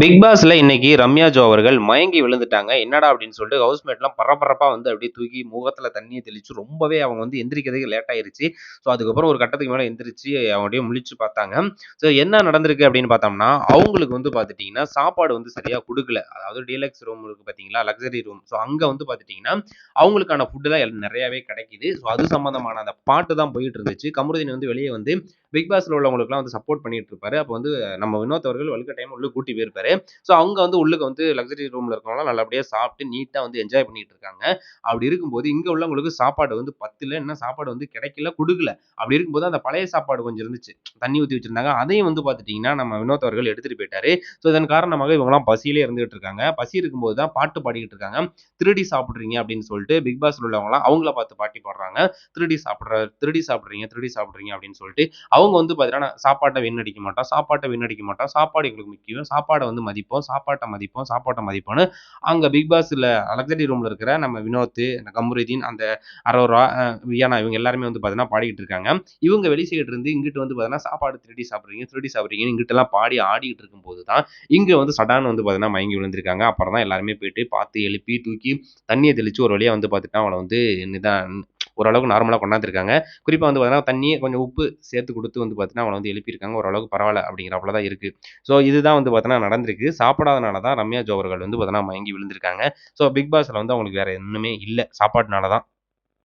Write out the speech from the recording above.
Big பாஸ்ல இன்னைக்கு Ramya Joe அவர்கள் மயங்கி விழுந்துட்டாங்க. என்னடா அப்படின்னு சொல்லிட்டு ஹவுஸ்மேட்லாம் பரபரப்பா வந்து அப்படியே தூக்கி முகத்துல தண்ணியை தெளிச்சு ரொம்பவே அவங்க வந்து எந்திரிக்கிறதுக்கு லேட் ஆயிருச்சு. ஸோ அதுக்கப்புறம் ஒரு கட்டத்துக்கு மேலே எந்திரிச்சு அவங்க முழிச்சு பார்த்தாங்க. ஸோ என்ன நடந்திருக்கு அப்படின்னு பார்த்தோம்னா, அவங்களுக்கு வந்து பார்த்துட்டீங்கன்னா, சாப்பாடு வந்து சரியா கொடுக்கல அதாவது டீலக்ஸ் ரூம் இருக்கு பார்த்தீங்களா? Luxury room. ஸோ அங்கே வந்து பார்த்துட்டீங்கன்னா, அவங்களுக்கான ஃபுட்டு தான் நெறையாவே கிடைக்குது. ஸோ அது சம்மந்தமான அந்த பாட்டு தான் போயிட்டு இருந்துச்சு. கமருதீன் வந்து வெளியே வந்து பிக் பாஸ்ல உள்ளவங்களுக்குலாம் வந்து சப்போர்ட் பண்ணிட்டு இருப்பாரு. அப்போ வந்து நம்ம வினோத் அவர்கள் டைம் உள்ள கூட்டி போயிருப்பாரு. ஸோ அவங்க வந்து உள்ளுக்கு வந்து லக்ஸரி ரூம்ல இருக்கவங்களாம் நல்லபடியா சாப்பிட்டு நீட்டா வந்து என்ஜாய் பண்ணிட்டு இருக்காங்க. அப்படி இருக்கும்போது இங்க உள்ளவங்களுக்கு சாப்பாடு வந்து பத்தில் என்ன சாப்பாடு வந்து கிடைக்கல, குடுக்கல. அப்படி இருக்கும்போது அந்த பழைய சாப்பாடு கொஞ்சம் இருந்துச்சு. தண்ணி ஊத்தி வச்சிருந்தாங்க. அதையும் வந்து பார்த்துட்டிங்கன்னா நம்ம வினோத் அவர்கள் எடுத்துட்டு போயிட்டாரு. ஸோ இதன் காரணமாக இவங்கலாம் பசியிலே இருந்துகிட்டு இருக்காங்க. பசி இருக்கும்போது தான் பாட்டு பாடிக்கிட்டு இருக்காங்க. திருடி சாப்பிடுறீங்க அப்படின்னு சொல்லிட்டு பிக் பாஸ்ல உள்ளவங்களாம் அவங்கள பார்த்து பாட்டி பாடுறாங்க. திருடி சாப்பிடுற திருடி சாப்பிடுறீங்க, திருடி சாப்பிடுறீங்க அப்படின்னு சொல்லிட்டு அவங்க வந்து பார்த்தீங்கன்னா, சாப்பாட்டை வீணடிக்க மாட்டோம், சாப்பாட்டை வீணடிக்க மாட்டோம். சாப்பாடு எங்களுக்கு முக்கியம். சாப்பாடை வந்து மதிப்போம், சாப்பாட்டை மதிப்போம், சாப்பாட்டை மதிப்போம்னு அங்கே பிக் பாஸில் லக்ஸரி ரூமில் இருக்கிற நம்ம வினோத், கமருதீன், அந்த அரோரா, வியானா இவங்க எல்லாருமே வந்து பார்த்தீங்கன்னா பாடிக்கிட்டு இருக்காங்க. இவங்க வெளி சைடு இருந்து இங்கிட்டு வந்து பார்த்தீங்கன்னா, சாப்பாடு திருடி சாப்பிட்றீங்க திருடி சாப்பிடுறீங்கன்னு இங்கிட்டலாம் பாடி ஆடிக்கிட்டு இருக்கும்போது தான், இங்கே வந்து சடான் வந்து பார்த்தீங்கன்னா மயங்கி விழுந்திருக்காங்க. அப்புறம் தான் எல்லாருமே போயிட்டு பார்த்து எழுப்பி, தூக்கி தண்ணியை தெளித்து ஒரு வழியாக வந்து பார்த்துட்டா அவளை வந்து நிதான் ஓரளவுக்கு நார்மலாக கொண்டாந்துருக்காங்க. குறிப்பாக வந்து பார்த்தீங்கன்னா, தண்ணியை கொஞ்சம் உப்பு சேர்த்து கொடுத்து வந்து பார்த்தீங்கன்னா, அவளை வந்து எழுப்பியிருக்காங்க. ஓரளவுக்கு பரவாயில்ல அப்படிங்கிறாப்புல தான் இருக்குது ஸோ இதுதான் வந்து பார்த்தீங்கன்னா நடந்திருக்கு. சாப்பிடாதனால தான் ரம்யா ஜோவர்கள் வந்து பார்த்தீங்கன்னா மயங்கி விழுந்திருக்காங்க. ஸோ பிக் பாஸில் வந்து அவங்களுக்கு வேறு ஒண்ணுமே இல்லை சாப்பாட்டுனால தான்.